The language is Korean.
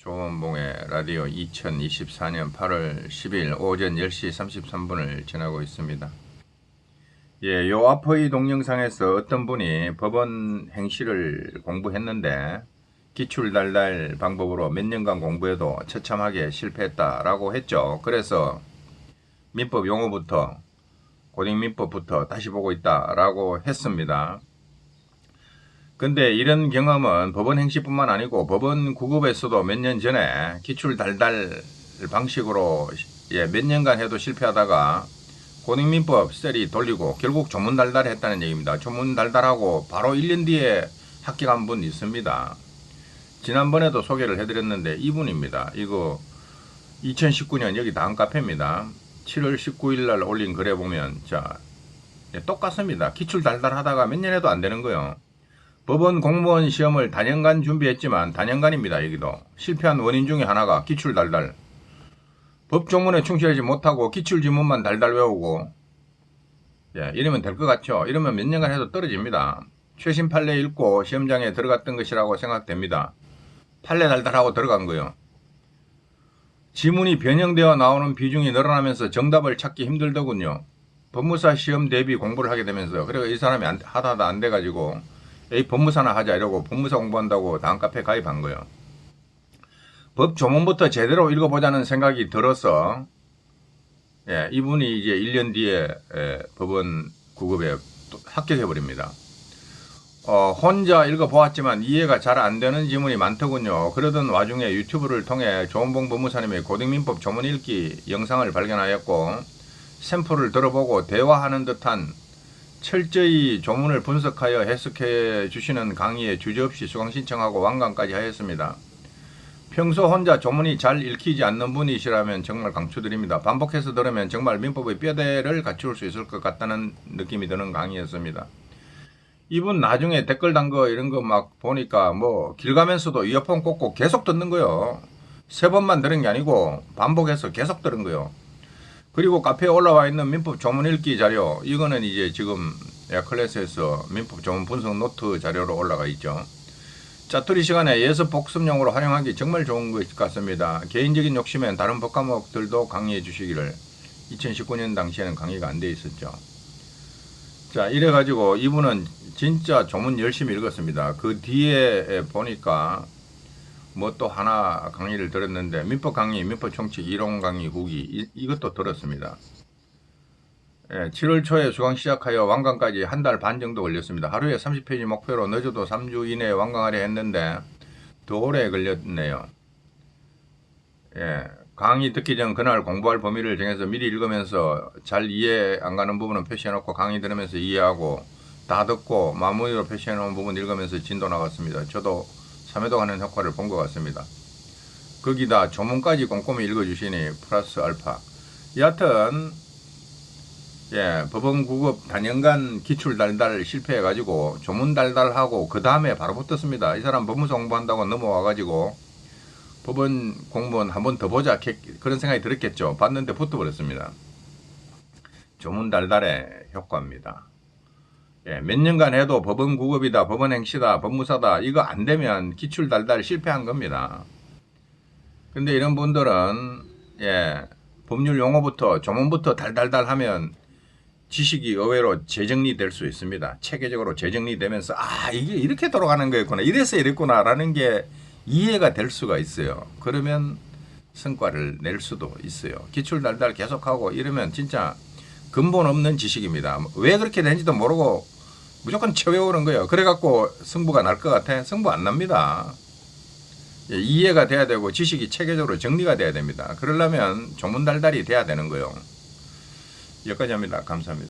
조원봉의 라디오 2024년 8월 10일 오전 10시 33분을 지나고 있습니다. 예, 요 앞의 동영상에서 어떤 분이 법원 행시를 공부했는데 기출 달달 방법으로 몇 년간 공부해도 처참하게 실패했다라고 했죠. 그래서 민법 용어부터 고등민법부터 다시 보고 있다라고 했습니다. 근데 이런 경험은 법원 행시뿐만 아니고 법원 구급에서도 몇 년 전에 기출 달달 방식으로 예, 몇 년간 해도 실패하다가 고등민법 셀이 돌리고 결국 조문 달달했다는 얘기입니다. 조문 달달하고 바로 1년 뒤에 합격한 분 있습니다. 지난번에도 소개를 해드렸는데 이분입니다. 이거 2019년 여기 다음 카페입니다. 7월 19일 날 올린 글에 보면 자 예, 똑같습니다. 기출 달달하다가 몇년 해도 안 되는 거예요. 법원 공무원 시험을 단연간 준비했지만 단연간입니다. 여기도 실패한 원인 중에 하나가 기출 달달. 법 조문에 충실하지 못하고 기출 지문만 달달 외우고 예, 이러면 될 것 같죠? 이러면 몇 년간 해도 떨어집니다. 최신 판례 읽고 시험장에 들어갔던 것이라고 생각됩니다. 판례 달달하고 들어간 거요. 지문이 변형되어 나오는 비중이 늘어나면서 정답을 찾기 힘들더군요. 법무사 시험 대비 공부를 하게 되면서 그래서 이 사람이 안, 하다 하다 안 돼가지고 에이 법무사나 하자 이러고 법무사 공부한다고 다음 카페 가입한 거예요. 법 조문부터 제대로 읽어보자는 생각이 들어서 예, 이분이 이제 1년 뒤에 예, 법원 구급에 또 합격해 버립니다. 어, 혼자 읽어보았지만 이해가 잘 안 되는 지문이 많더군요. 그러던 와중에 유튜브를 통해 조은봉 법무사님의 고등민법 조문 읽기 영상을 발견하였고 샘플을 들어보고 대화하는 듯한 철저히 조문을 분석하여 해석해 주시는 강의에 주저없이 수강 신청하고 완강까지 하였습니다. 평소 혼자 조문이 잘 읽히지 않는 분이시라면 정말 강추드립니다. 반복해서 들으면 정말 민법의 뼈대를 갖출 수 있을 것 같다는 느낌이 드는 강의였습니다. 이분 나중에 댓글 단 거 이런 거 막 보니까 뭐 길 가면서도 이어폰 꽂고 계속 듣는 거요. 세 번만 들은 게 아니고 반복해서 계속 들은 거요. 그리고 카페에 올라와 있는 민법 조문 읽기 자료 이거는 이제 지금 에어클래스에서 민법 조문 분석 노트 자료로 올라가 있죠. 짜투리 시간에 예습 복습용으로 활용하기 정말 좋은 것 같습니다. 개인적인 욕심엔 다른 법 과목들도 강의해 주시기를 2019년 당시에는 강의가 안 돼 있었죠. 자 이래가지고 이분은 진짜 조문 열심히 읽었습니다. 그 뒤에 보니까 뭐 또 하나 강의를 들었는데 민법 강의, 민법 총칙 이론 강의 후기 이, 것도 들었습니다. 예, 7월 초에 수강 시작하여 완강까지 한 달 반 정도 걸렸습니다. 하루에 30페이지 목표로 늦어도 3주 이내에 완강하려 했는데 더 오래 걸렸네요. 예, 강의 듣기 전 그날 공부할 범위를 정해서 미리 읽으면서 잘 이해 안 가는 부분은 표시해놓고 강의 들으면서 이해하고 다 듣고 마무리로 표시해놓은 부분 읽으면서 진도 나갔습니다. 저도 3회도 가는 효과를 본 것 같습니다. 거기다 조문까지 꼼꼼히 읽어주시니 플러스 알파. 여하튼 예, 법원 구급 단연간 기출 달달 실패해가지고 조문 달달하고 그 다음에 바로 붙었습니다. 이 사람 법무사 공부한다고 넘어와가지고 법원 공무원 한 번 더 보자 그런 생각이 들었겠죠. 봤는데 붙어버렸습니다. 조문 달달의 효과입니다. 예, 몇 년간 해도 법원 구급이다, 법원 행시다, 법무사다 이거 안 되면 기출 달달 실패한 겁니다. 근데 이런 분들은 예, 법률 용어부터 조문부터 달달달 하면 지식이 의외로 재정리될 수 있습니다. 체계적으로 재정리되면서 아 이게 이렇게 돌아가는 거였구나, 이래서 이랬구나라는 게 이해가 될 수가 있어요. 그러면 성과를 낼 수도 있어요. 기출 달달 계속하고 이러면 진짜 근본 없는 지식입니다. 왜 그렇게 되는지도 모르고 무조건 채워오는 거예요. 그래갖고 승부가 날 것 같아? 승부 안 납니다. 예, 이해가 돼야 되고 지식이 체계적으로 정리가 돼야 됩니다. 그러려면 조문달달이 돼야 되는 거예요. 여기까지 합니다. 감사합니다.